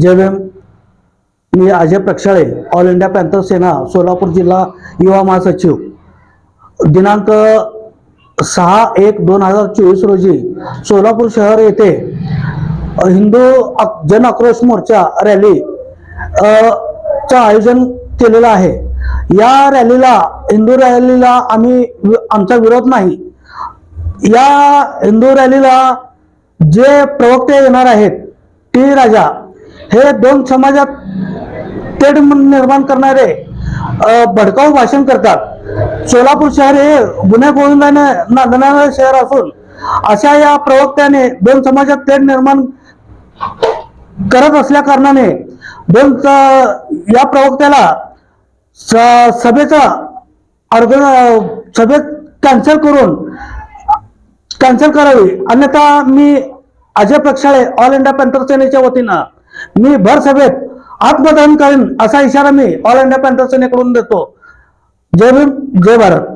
जयवेम मी Ajay Prakshale all India panther Sena Solapur जिल्हा युवा महासचिव. दिनांक सहा एक दोन हजार चोवीस रोजी सोलापूर शहर येथे हिंदू अक- जन आक्रोश मोर्चा रॅली चं आयोजन केलेलं आहे. या रॅलीला हिंदू रॅलीला आम्ही आमचा विरोध नाही. या हिंदू रॅलीला जे प्रवक्ते येणार आहेत टी राजा हे दोन समाजात तेढ निर्माण करणारे भडकाऊ भाषण करतात. सोलापूर शहर हे गुन्हे गोविंदाने नांदणारे शहर असून अशा या प्रवक्त्याने दोन समाजात तेढ निर्माण करत असल्या कारणाने दोन या प्रवक्त्याला स- सभेचा अर्ग सभेत कॅन्सल करून कॅन्सल करावी. अन्यथा मी Ajay Prakshale all India panther सेनेच्या वतीनं मी भर सभेत आत्मदहन करेन असा इशारा मी ऑल इंडिया पॅन्थर सेनेकडून देतो. जय भीम जय भारत.